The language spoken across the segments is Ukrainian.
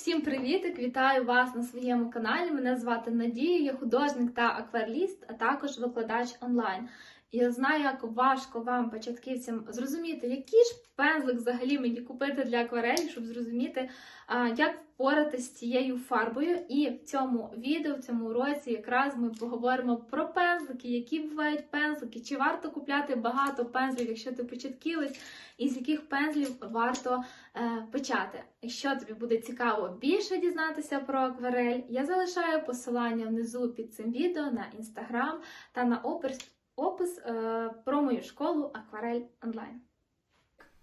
Всім привітик! Вітаю вас на своєму каналі. Мене звати Надія, я художник та акварліст, а також викладач онлайн. Я знаю, як важко вам, початківцям, зрозуміти, який ж пензлик взагалі мені купити для акварелі, щоб зрозуміти, як впоратися з цією фарбою. І в цьому відео, в цьому уроці, якраз ми поговоримо про пензлики, які бувають пензлики, чи варто купляти багато пензлів, якщо ти початківець, і з яких пензлів варто е, почати. Якщо тобі буде цікаво більше дізнатися про акварель, я залишаю посилання внизу під цим відео на інстаграм та на опис, опис е, про мою школу Акварель онлайн.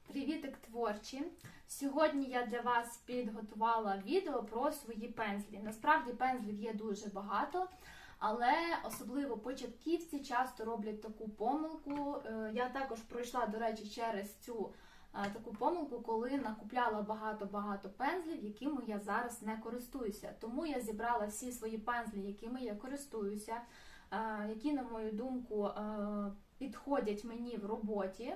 Привітик творчі! Сьогодні я для вас підготувала відео про свої пензлі. Насправді пензлів є дуже багато, але особливо початківці часто роблять таку помилку. Е, Я також пройшла, до речі, через цю е, таку помилку, коли накупляла багато-багато пензлів, якими я зараз не користуюся. Тому я зібрала всі свої пензлі, якими я користуюся, які, на мою думку, підходять мені в роботі,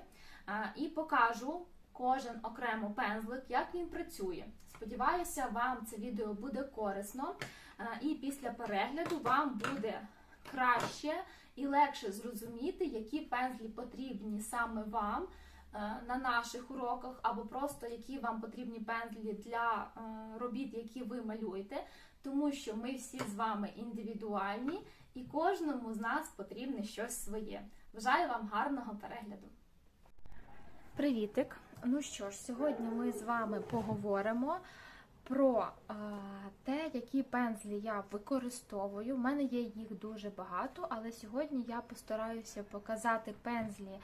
і покажу кожен окремо пензлик, як він працює. Сподіваюся, вам це відео буде корисно, і після перегляду вам буде краще і легше зрозуміти, які пензлі потрібні саме вам на наших уроках, або просто які вам потрібні пензлі для робіт, які ви малюєте, тому що ми всі з вами індивідуальні і кожному з нас потрібне щось своє. Бажаю вам гарного перегляду! Привітик! Ну що ж, сьогодні ми з вами поговоримо про е, те, які пензлі я використовую. У мене є їх дуже багато, але сьогодні я постараюся показати пензлі,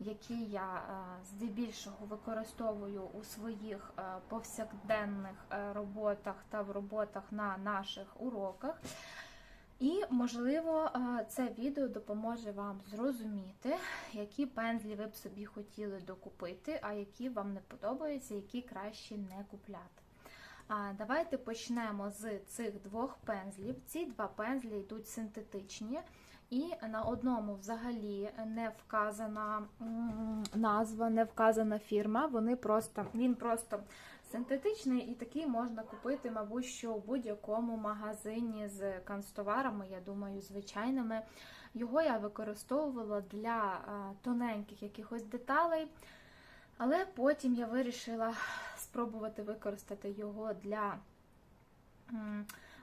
які я е, здебільшого використовую у своїх е, повсякденних е, роботах та в роботах на наших уроках. І, можливо, е, це відео допоможе вам зрозуміти, які пензлі ви б собі хотіли докупити, а які вам не подобаються, які краще не купляти. Давайте почнемо з цих двох пензлів. Ці два пензлі йдуть синтетичні, і на одному взагалі не вказана назва, не вказана фірма. Вони просто, Він просто синтетичний і такий можна купити, мабуть, що у будь-якому магазині з канцтоварами, я думаю, звичайними. Його я використовувала для тоненьких якихось деталей. Але потім я вирішила спробувати використати його для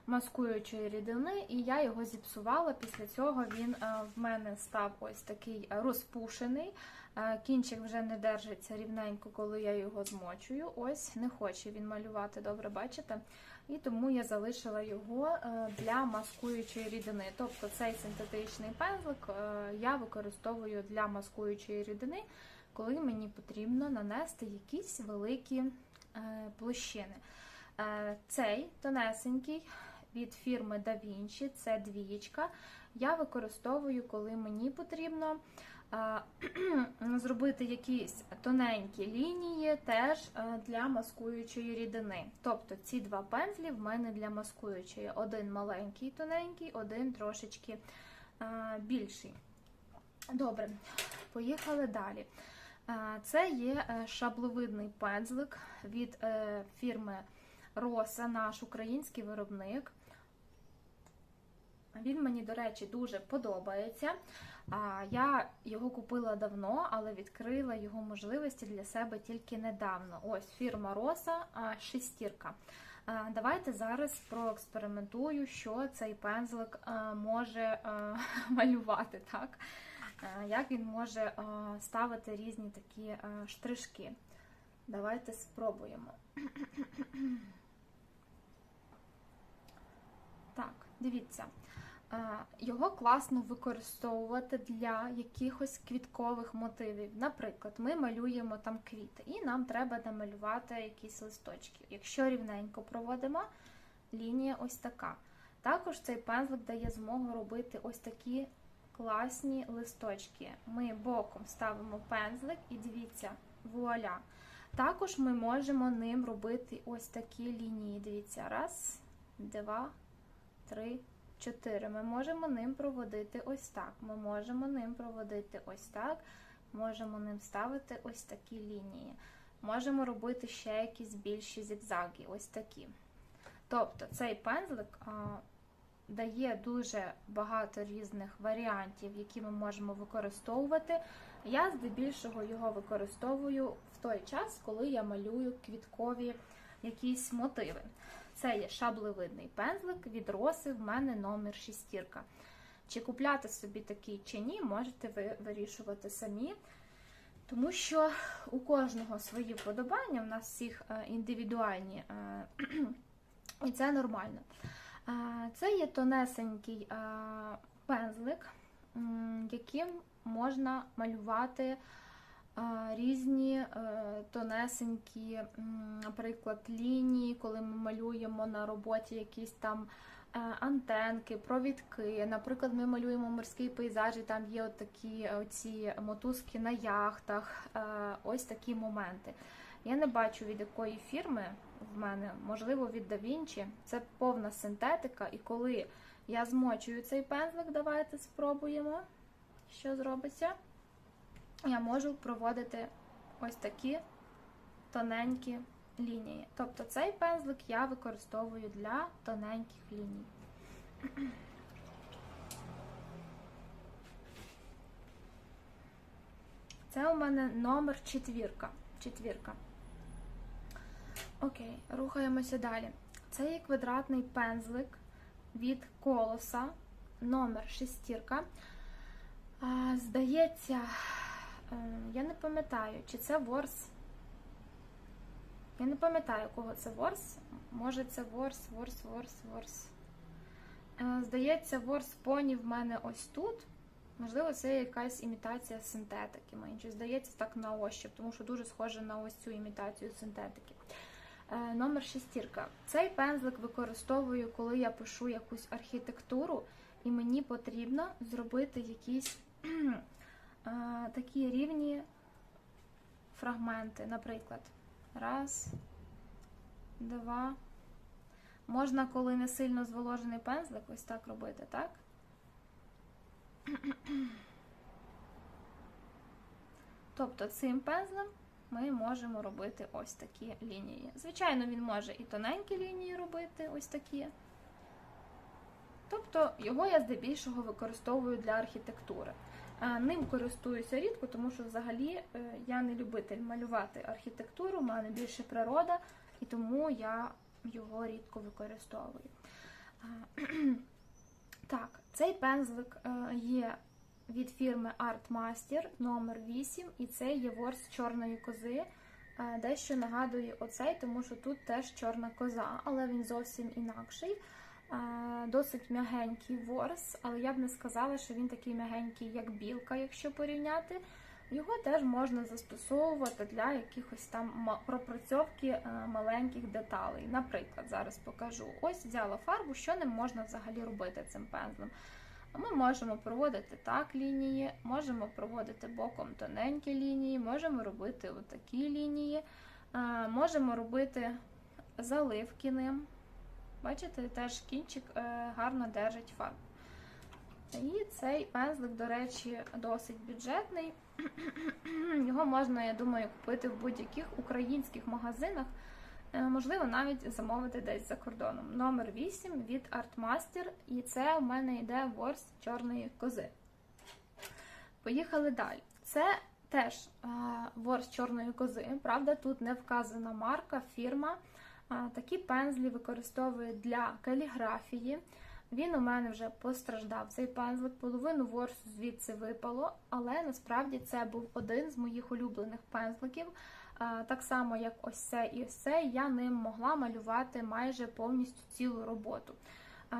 маскуючої рідини, і я його зіпсувала. Після цього він е, в мене став ось такий розпушений. Кінчик вже не держиться рівненько, коли я його змочую. Ось не хоче він малювати, добре бачите? І тому я залишила його е, для маскуючої рідини. Тобто цей синтетичний пензлик е, я використовую для маскуючої рідини, коли мені потрібно нанести якісь великі е, площини. Цей тонесенький від фірми Da Vinci, це двієчка. Я використовую, коли мені потрібно зробити якісь тоненькі лінії теж е, для маскуючої рідини. Тобто ці два пензлі в мене для маскуючої. Один маленький, тоненький, один трошечки е, більший. Добре, поїхали далі. Е, Це є шабловидний пензлик від фірми Роса, наш український виробник. Він мені, до речі, дуже подобається. Я його купила давно, але відкрила його можливості для себе тільки недавно. Ось фірма Роса шестірка. Давайте зараз проекспериментую, що цей пензлик може малювати. так? Як він може ставити різні такі штришки. Давайте спробуємо. Так, дивіться. Його класно використовувати для якихось квіткових мотивів. Наприклад, ми малюємо там квіти, і нам треба намалювати якісь листочки. Якщо рівненько проводимо, лінія ось така. Також цей пензлик дає змогу робити ось такі класні листочки. Ми боком ставимо пензлик і дивіться, вуаля. Також ми можемо ним робити ось такі лінії. Дивіться, раз, два, три. 4. Ми можемо ним проводити ось так. Ми можемо ним проводити ось так. Можемо ним ставити ось такі лінії. Можемо робити ще якісь більші зігзаги, ось такі. Тобто цей пензлик а, дає дуже багато різних варіантів, які ми можемо використовувати. Я здебільшого його використовую в той час, коли я малюю квіткові якісь мотиви. Це є шаблевидний пензлик від роси, в мене номер шістірка. Чи купляти собі такий чи ні, можете ви вирішувати самі. Тому що у кожного свої вподобання, у нас всіх е, індивідуальні, е, і це нормально. Е, Це є тонесенький пензлик, яким можна малювати різні е, тонесенькі, наприклад, лінії, коли ми малюємо на роботі якісь там е, антенки, провідки. Наприклад, ми малюємо морський пейзаж, і там є такі оці мотузки на яхтах, е, ось такі моменти. Я не бачу від якої фірми в мене, можливо, від Da Vinci. Це повна синтетика, і коли я змочую цей пензлик, давайте спробуємо, що зробиться. Я можу проводити ось такі тоненькі лінії. Тобто цей пензлик я використовую для тоненьких ліній. Це у мене номер четвірка. четвірка. Окей, рухаємося далі. Це є квадратний пензлик від колоса, номер шестірка. Здається, я не пам'ятаю, чи це ворс. Я не пам'ятаю, кого це ворс. Може, це ворс, ворс, ворс, ворс. Е, Здається, ворс поні в мене ось тут. Можливо, це якась імітація синтетики. Мені здається так на ощуп, тому що дуже схоже на ось цю імітацію синтетики. Е, Номер шестірка. Цей пензлик використовую, коли я пишу якусь архітектуру, і мені потрібно зробити якісь е, такі рівні фрагменти. Наприклад, раз, два. Можна, коли не сильно зволожений пензлик, ось так робити, так? Тобто цим пензлем ми можемо робити ось такі лінії. Звичайно, він може і тоненькі лінії робити, ось такі. Тобто його я здебільшого використовую для архітектури. Ним користуюся рідко, тому що взагалі е, я не любитель малювати архітектуру, в мене більше природа, і тому я його рідко використовую. Так, цей пензлик е, є від фірми Artmaster номер 8 і це є ворс чорної кози. Е, Дещо нагадує оцей, тому що тут теж чорна коза, але він зовсім інакший. Досить м'ягенький ворс, але я б не сказала, що він такий м'ягенький, як білка, якщо порівняти. Його теж можна застосовувати для якихось там пропрацьовки е, маленьких деталей. Наприклад, зараз покажу. Ось взяла фарбу, що не можна взагалі робити цим пензлем. Ми можемо проводити так лінії, можемо проводити боком тоненькі лінії, можемо робити отакі лінії, е, можемо робити заливки ним. Бачите, теж кінчик е, гарно держить фарбу. І цей пензлик, до речі, досить бюджетний. Його можна, я думаю, купити в будь-яких українських магазинах. Е, Можливо, навіть замовити десь за кордоном. Номер 8 від Artmaster, і це у мене йде ворс чорної кози. Поїхали далі. Це теж е, ворс чорної кози. Правда, тут не вказана марка, фірма. Такі пензлі використовують для каліграфії. Він у мене вже постраждав цей пензлик, половину ворсу звідси випало, але насправді це був один з моїх улюблених пензликів. Так само, як ось це і ось це, я ним могла малювати майже повністю цілу роботу.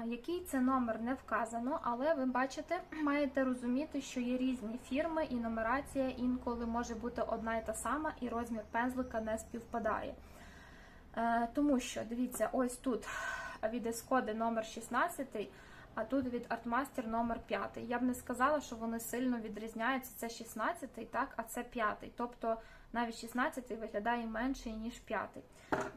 Який це номер не вказано, але ви бачите, маєте розуміти, що є різні фірми і нумерація інколи може бути одна і та сама, і розмір пензлика не співпадає. Е, Тому що, дивіться, ось тут від Escode номер 16, а тут від Artmaster номер 5. Я б не сказала, що вони сильно відрізняються. Це 16, так, а це 5. Тобто навіть 16 виглядає менший, ніж 5.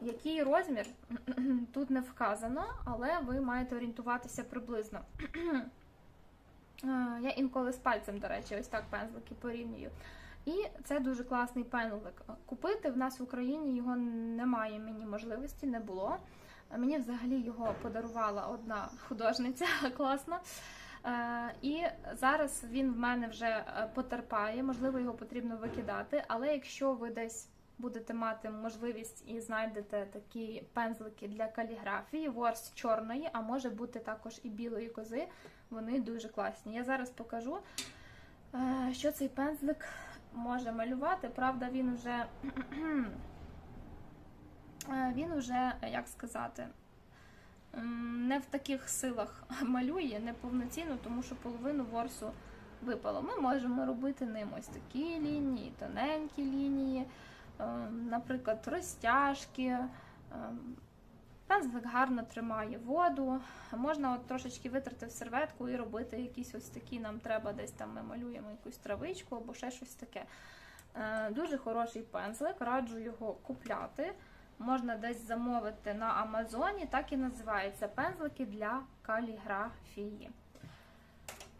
Який розмір тут не вказано, але ви маєте орієнтуватися приблизно. Е, Я інколи з пальцем, до речі, ось так пензлики порівнюю. І це дуже класний пензлик. Купити в нас в Україні його немає мені можливості, не було. Мені взагалі його подарувала одна художниця класна. Е, І зараз він в мене вже е, потерпає, можливо, його потрібно викидати. Але якщо ви десь будете мати можливість і знайдете такі пензлики для каліграфії, ворс чорної, а може бути також і білої кози, вони дуже класні. Я зараз покажу, е, що цей пензлик може малювати. Правда, він вже е, він вже, як сказати, не в таких силах малює, не повноцінно, тому що половину ворсу випало. Ми можемо робити ним ось такі лінії, тоненькі лінії, е, наприклад, розтяжки. Пензлик гарно тримає воду. Можна от трошечки витрати в серветку і робити якісь ось такі. Нам треба десь там ми малюємо якусь травичку або ще щось таке. Е, Дуже хороший пензлик, раджу його купляти. Можна десь замовити на Амазоні, так і називається пензлики для каліграфії.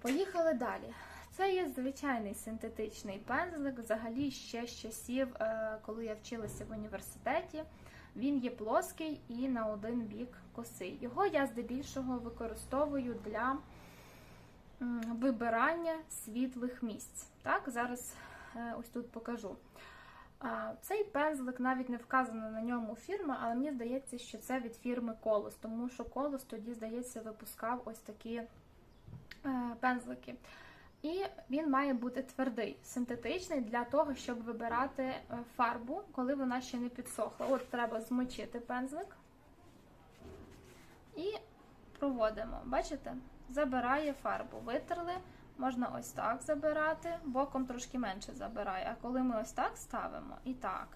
Поїхали далі. Це є звичайний синтетичний пензлик, взагалі ще з часів, е, коли я вчилася в університеті. Він є плоский і на один бік косий. Його я здебільшого використовую для вибирання світлих місць. Так, зараз е, ось тут покажу. Цей пензлик навіть не вказано на ньому фірма, але мені здається, що це від фірми Колос, тому що Колос тоді, здається, випускав ось такі е, пензлики. І він має бути твердий, синтетичний для того, щоб вибирати е, фарбу, коли вона ще не підсохла. От треба змочити пензлик і проводимо. Бачите? Забирає фарбу. Витерли, можна ось так забирати, боком трошки менше забирає. А коли ми ось так ставимо, і так,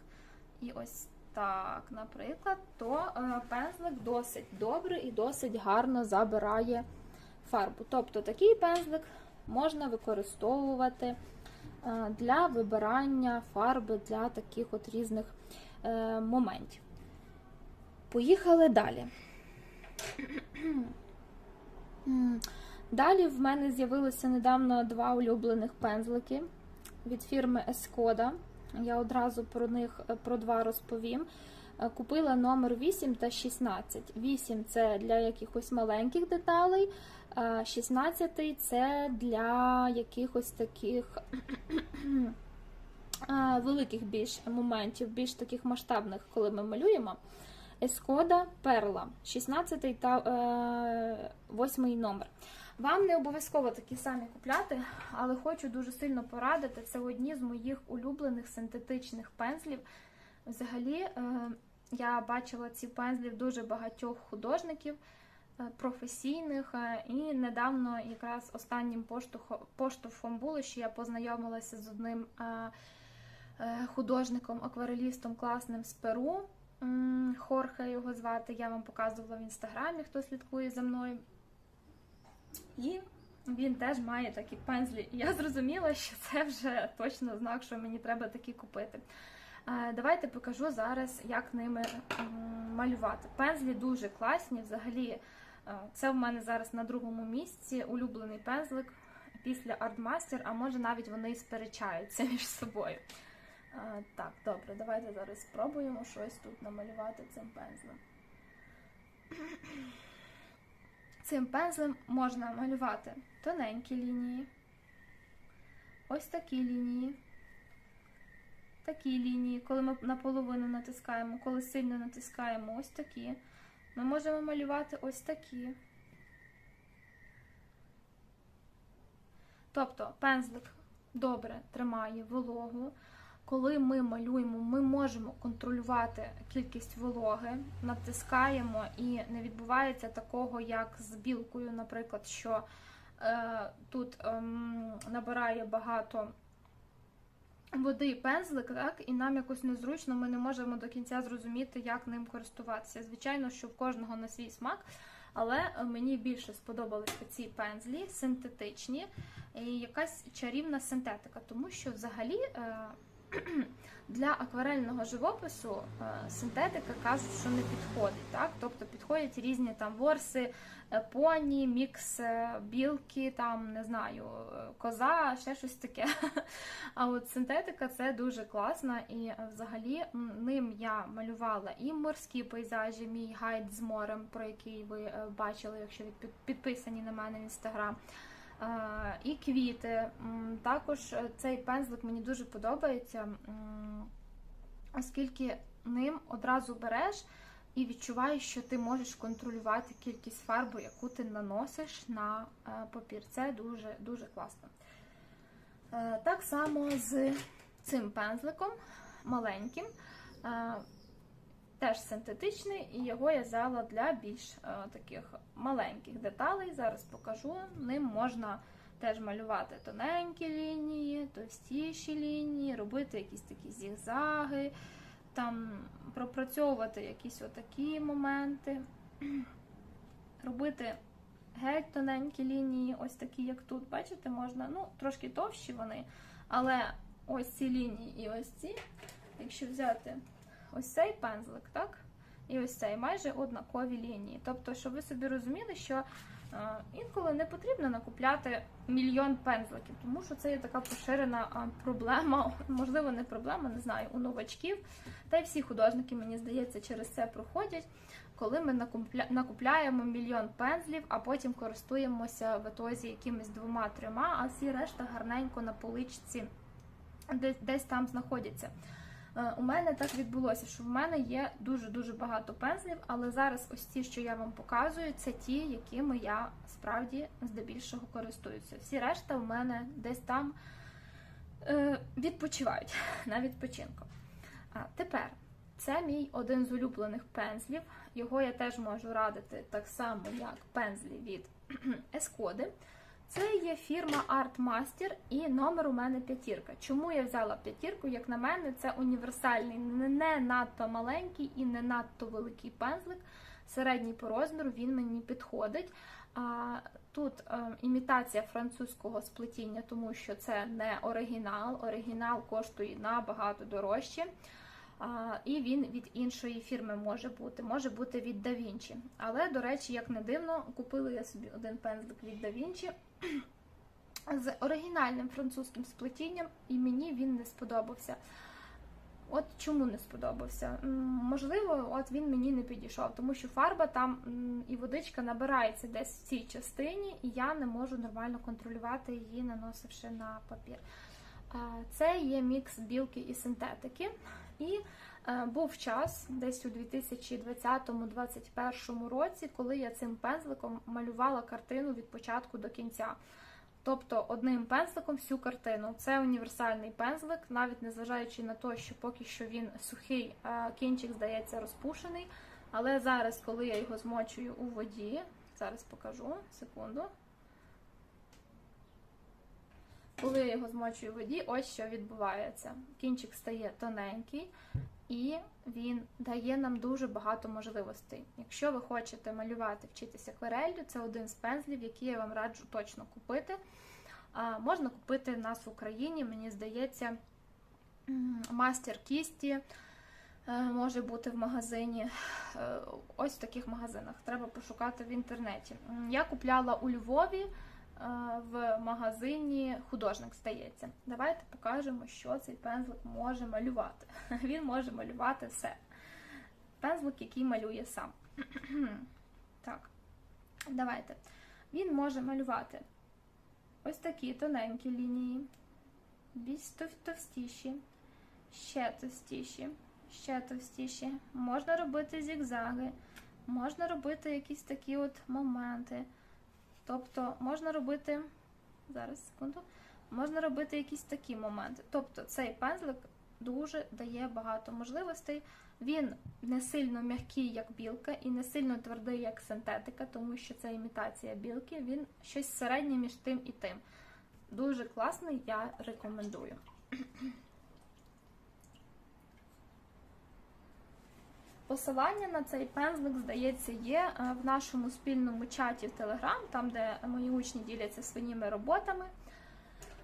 і ось так, наприклад, то е, пензлик досить добре і досить гарно забирає фарбу. Тобто такий пензлик можна використовувати е, для вибирання фарби для таких от різних е, моментів. Поїхали далі. Далі в мене з'явилося недавно два улюблених пензлики від фірми Escoda. Я одразу про них про два розповім. Е, Купила номер 8 та 16. 8 це для якихось маленьких деталей, а 16 це для якихось таких великих більш моментів, більш таких масштабних, коли ми малюємо. Ескода Перла, 16 та е, 8 номер. Вам не обов'язково такі самі купляти, але хочу дуже сильно порадити. Це одні з моїх улюблених синтетичних пензлів. Взагалі, е, я бачила ці пензлі в дуже багатьох художників е, професійних. е, І недавно якраз останнім поштовхом, було, що я познайомилася з одним е, е, художником, акварелістом класним з Перу. Хорхе його звати, я вам показувала в інстаграмі, хто слідкує за мною. І він теж має такі пензлі. І я зрозуміла, що це вже точно знак, що мені треба такі купити. Е, Давайте покажу зараз, як ними малювати. Пензлі дуже класні. Взагалі, е, це в мене зараз на другому місці улюблений пензлик після Artmaster, а може навіть вони і сперечаються між собою. Е, Так, добре, давайте зараз спробуємо щось тут намалювати цим пензлем. Цим пензлем можна малювати тоненькі лінії, ось такі лінії, такі лінії, коли ми наполовину натискаємо, коли сильно натискаємо ось такі. Ми можемо малювати ось такі. Тобто пензлик добре тримає вологу. Коли ми малюємо, ми можемо контролювати кількість вологи, натискаємо і не відбувається такого, як з білкою, наприклад, що е, тут ем, набирає багато води пензлик, так, і нам якось незручно, ми не можемо до кінця зрозуміти, як ним користуватися. Звичайно, що в кожного на свій смак, але мені більше сподобалися ці пензлі, синтетичні, і якась чарівна синтетика, тому що взагалі. Е, Для акварельного живопису е, синтетика кажуть, що не підходить. Так? Тобто підходять різні там ворси, е, поні, мікс е, білки, там не знаю, е, коза, ще щось таке. А от синтетика це дуже класно, і е, взагалі ним я малювала і морські пейзажі, мій гайд з морем, про який ви е, бачили, якщо ви підписані на мене в інстаграм. Е, І квіти. Також е, цей пензлик мені дуже подобається, оскільки ним одразу береш і відчуваєш, що ти можеш контролювати кількість фарби, яку ти наносиш на е, папір. Це дуже дуже класно. Е, Так само з цим пензликом маленьким. Е, Теж синтетичний, і його я взяла для більш таких маленьких деталей. Зараз покажу. Ним можна теж малювати тоненькі лінії, товстіші лінії, робити якісь такі зігзаги, там пропрацьовувати якісь отакі моменти, робити геть тоненькі лінії, ось такі, як тут. Бачите, можна, ну, трошки товщі вони, але ось ці лінії і ось ці, якщо взяти ось цей пензлик, так? І ось цей майже однакові лінії. Тобто, щоб ви собі розуміли, що інколи не потрібно накупляти мільйон пензликів, тому що це є така поширена проблема, можливо, не проблема, не знаю, у новачків. Та й всі художники, мені здається, через це проходять. Коли ми накупляємо мільйон пензлів, а потім користуємося в етозі якимись двома-трьома, а всі решта гарненько на поличці десь, там знаходяться. Е, У мене так відбулося, що в мене є дуже-дуже багато пензлів, але зараз ось ті, що я вам показую, це ті, якими я справді здебільшого користуюся. Всі решта в мене десь там е, відпочивають на відпочинку. А тепер це мій один з улюблених пензлів. Його я теж можу радити так само, як пензлі від Escode. Це є фірма Art Master і номер у мене п'ятірка. Чому я взяла п'ятірку? Як на мене, це універсальний, не не надто маленький і не надто великий пензлик. Середній по розміру він мені підходить. Тут е, імітація французького сплетіння, тому що це не оригінал. Оригінал коштує набагато дорожче. І він від іншої фірми може бути, може бути від Da Vinci. Але, до речі, як не дивно, купила я собі один пензлик від Da Vinci з оригінальним французьким сплетінням, і мені він не сподобався. От чому не сподобався? Можливо, от він мені не підійшов, тому що фарба там і водичка набирається десь в цій частині, і я не можу нормально контролювати її, наносивши на папір. Це є мікс білки і синтетики. І е, був час, десь у 2020-2021 році, коли я цим пензликом малювала картину від початку до кінця. Тобто одним пензликом всю картину. Це універсальний пензлик, навіть незважаючи на те, що поки що він сухий, кінчик здається розпушений. Але зараз, коли я його змочую у воді, зараз покажу секунду. Коли я його змочую у воді, ось що відбувається. Кінчик стає тоненький і він дає нам дуже багато можливостей. Якщо ви хочете малювати, вчитися аквареллю, це один з пензлів, який я вам раджу точно купити. А, можна купити в нас в Україні, мені здається, мастер кісті е, може бути в магазині. Е, Ось в таких магазинах. Треба пошукати в інтернеті. Я купляла у Львові в магазині художник, здається. Давайте покажемо, що цей пензлик може малювати. Він може малювати все. Пензлик, який малює сам. Так, давайте. Він може малювати ось такі тоненькі лінії, більш тов- товстіші, ще товстіші, ще товстіші. Можна робити зігзаги, можна робити якісь такі от моменти. Тобто можна робити, зараз секунду, можна робити якісь такі моменти. Тобто цей пензлик дуже дає багато можливостей. Він не сильно м'який, як білка, і не сильно твердий, як синтетика, тому що це імітація білки. Він щось середнє між тим і тим. Дуже класний, я рекомендую. Посилання на цей пензлик, здається, є е, в нашому спільному чаті в Телеграм, там, де мої учні діляться своїми роботами.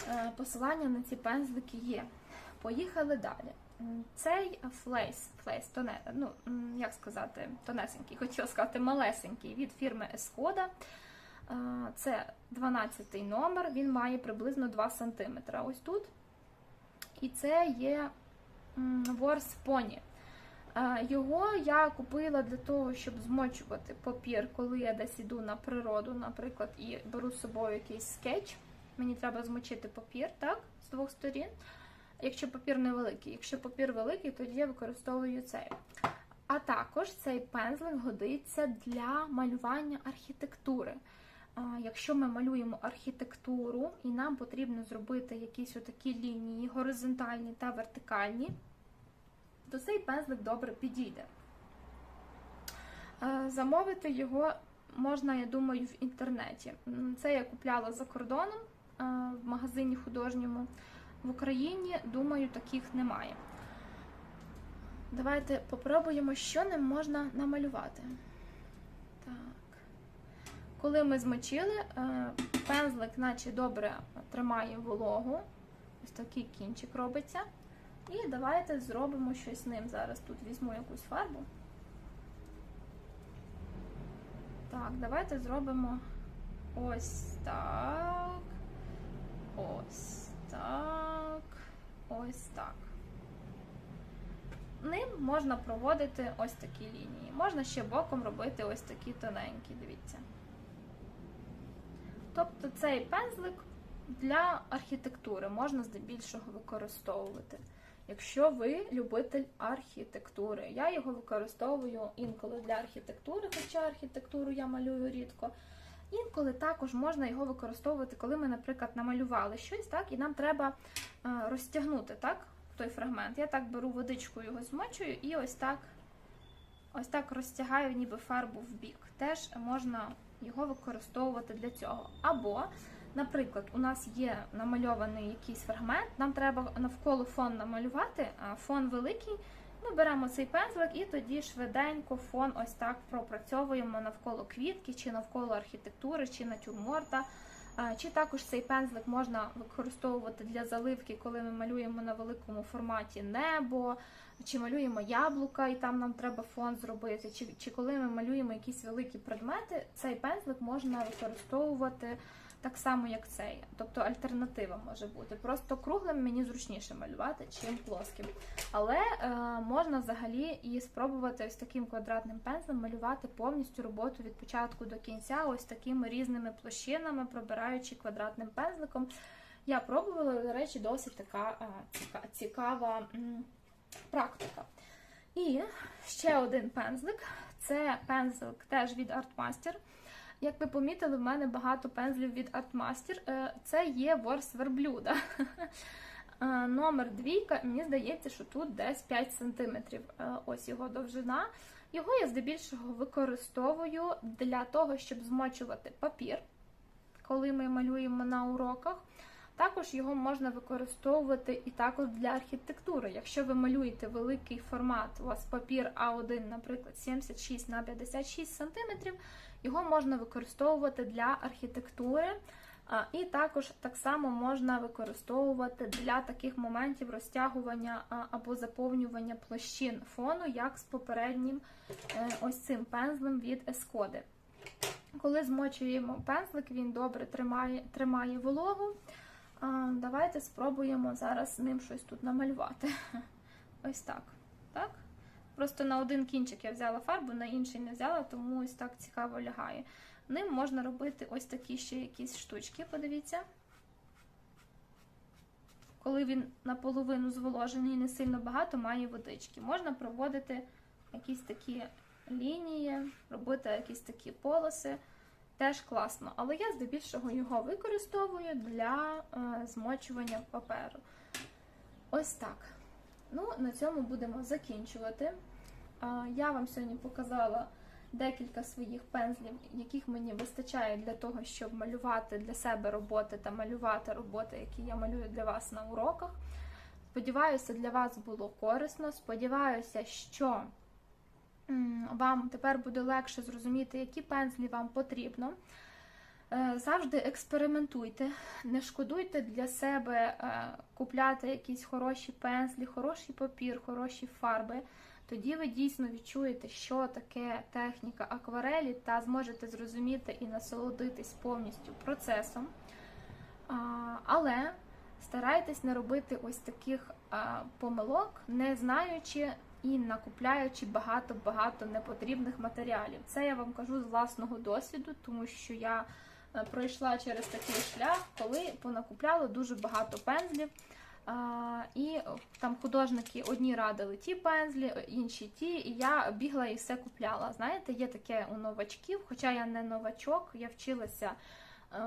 Е, Посилання на ці пензлики є. поїхали далі. Цей флейс, флейс, тоне, ну, як сказати, тонесенький, хотіла сказати малесенький від фірми Escoda. Е, Це 12 номер, він має приблизно 2 см. Ось тут. І це є Ворс Pony. Е, Його я купила для того, щоб змочувати папір, коли я десь іду на природу, наприклад, і беру з собою якийсь скетч. Мені треба змочити папір, так, з двох сторін. Якщо папір невеликий. Якщо папір великий, тоді я використовую цей. А також цей пензлик годиться для малювання архітектури. Якщо ми малюємо архітектуру і нам потрібно зробити якісь отакі лінії горизонтальні та вертикальні, то цей пензлик добре підійде. Е, Замовити його можна, я думаю, в інтернеті. Це я купляла за кордоном е, в магазині художньому. В Україні, думаю, таких немає. Давайте попробуємо, що ним можна намалювати. Так. Коли ми змочили, е, пензлик, наче добре тримає вологу. Ось такий кінчик робиться. І давайте зробимо щось з ним. Зараз тут візьму якусь фарбу. Так, давайте зробимо ось так. Ось так. Ось так. Ним можна проводити ось такі лінії. Можна ще боком робити ось такі тоненькі, дивіться. Тобто цей пензлик для архітектури можна здебільшого використовувати. Якщо ви любитель архітектури, я його використовую інколи для архітектури, хоча архітектуру я малюю рідко. Інколи також можна його використовувати, коли ми, наприклад, намалювали щось, так, і нам треба е, розтягнути так, той фрагмент. Я так беру водичку, його змочую і ось так, ось так розтягаю ніби фарбу в бік. Теж можна його використовувати для цього. Або, наприклад, у нас є намальований якийсь фрагмент, нам треба навколо фон намалювати, а фон великий. Ми беремо цей пензлик і тоді швиденько фон ось так пропрацьовуємо навколо квітки, чи навколо архітектури, чи натюрморта. Чи також цей пензлик можна використовувати для заливки, коли ми малюємо на великому форматі небо, чи малюємо яблука, і там нам треба фон зробити, чи, чи коли ми малюємо якісь великі предмети, цей пензлик можна використовувати так само, як цей. Тобто альтернатива може бути. Просто круглим мені зручніше малювати, чим плоским. Але е, можна взагалі і спробувати ось таким квадратним пензлем малювати повністю роботу від початку до кінця, ось такими різними площинами, пробираючи квадратним пензликом. Я пробувала, до речі, досить така е, ціка- цікава м, практика. І ще один пензлик це пензлик теж від Artmaster. Як ви помітили, в мене багато пензлів від Artmaster. Е, Це є ворс верблюда. Е, Номер двійка, мені здається, що тут десь 5 см. Ось його довжина. Його я здебільшого використовую для того, щоб змочувати папір, коли ми малюємо на уроках. Також його можна використовувати і також для архітектури. Якщо ви малюєте великий формат, у вас папір А1, наприклад, 76 на 56 см, його можна використовувати для архітектури. І також так само можна використовувати для таких моментів розтягування або заповнювання площин фону, як з попереднім е, ось цим пензлем від Escode. Коли змочуємо пензлик, він добре тримає, тримає вологу. Давайте спробуємо зараз ним щось тут намалювати. Ось так. так? Просто на один кінчик я взяла фарбу, на інший не взяла, тому ось так цікаво лягає. Ним можна робити ось такі ще якісь штучки, подивіться. Коли він наполовину зволожений і не сильно багато, має водички. Можна проводити якісь такі лінії, робити якісь такі полоси. Теж класно. Але я здебільшого його використовую для е, змочування паперу. Ось так. Ну, на цьому будемо закінчувати. Я вам сьогодні показала декілька своїх пензлів, яких мені вистачає для того, щоб малювати для себе роботи та малювати роботи, які я малюю для вас на уроках. Сподіваюся, для вас було корисно. Сподіваюся, що вам тепер буде легше зрозуміти, які пензлі вам потрібно. Е, Завжди експериментуйте, не шкодуйте для себе е, купляти якісь хороші пензлі, хороший папір, хороші фарби. Тоді ви дійсно відчуєте, що таке техніка акварелі, та зможете зрозуміти і насолодитись повністю процесом. Але старайтесь не робити ось таких помилок, не знаючи і накупляючи багато-багато непотрібних матеріалів. Це я вам кажу з власного досвіду, тому що я е, пройшла через такий шлях, коли понакупляла дуже багато пензлів. А, і там художники одні радили ті пензлі, інші ті, і я бігла і все купляла. Знаєте, є таке у новачків, хоча я не новачок, я вчилася е,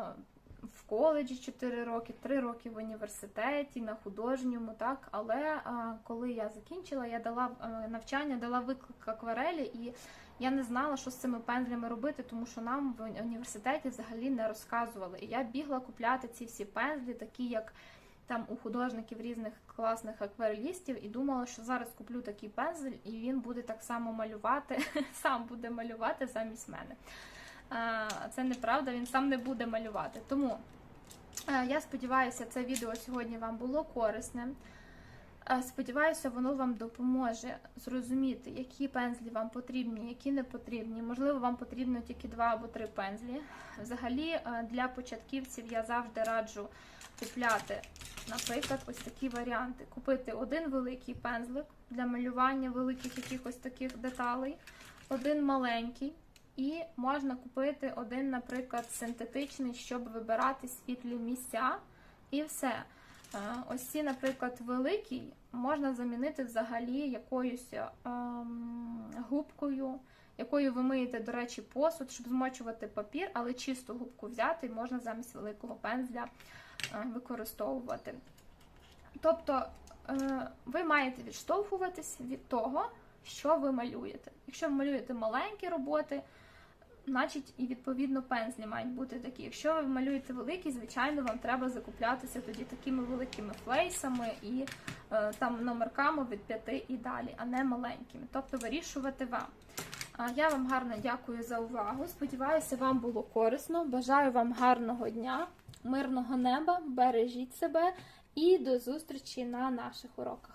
в коледжі 4 роки, 3 роки в університеті, на художньому, так. Але е, коли я закінчила, я дала е, навчання, дала виклик акварелі, і я не знала, що з цими пензлями робити, тому що нам в університеті взагалі не розказували. І я бігла купляти ці всі пензлі, такі як там у художників різних класних акварелістів, і думала, що зараз куплю такий пензель, і він буде так само малювати, сам буде малювати замість мене. Це неправда, він сам не буде малювати. Тому е, я сподіваюся, це відео сьогодні вам було корисне. Сподіваюся, воно вам допоможе зрозуміти, які пензлі вам потрібні, які не потрібні. Можливо, вам потрібно тільки два або три пензлі. Взагалі, е, для початківців я завжди раджу купляти, наприклад, ось такі варіанти. Купити один великий пензлик для малювання великих якихось таких деталей, один маленький. І можна купити один, наприклад, синтетичний, щоб вибирати світлі місця. І все. Ось ці, наприклад, великий можна замінити взагалі якоюсь ем, губкою, якою ви миєте, до речі, посуд, щоб змочувати папір, але чисту губку взяти можна замість великого пензля е, використовувати. Тобто е, ви маєте відштовхуватись від того, що ви малюєте. Якщо ви малюєте маленькі роботи, значить і відповідно пензлі мають бути такі. Якщо ви малюєте великі, звичайно, вам треба закуплятися тоді такими великими флейсами і е, там номерками від 5 і далі, а не маленькими. Тобто вирішувати вам. Я вам гарно дякую за увагу. Сподіваюся, вам було корисно. Бажаю вам гарного дня, мирного неба, бережіть себе і до зустрічі на наших уроках.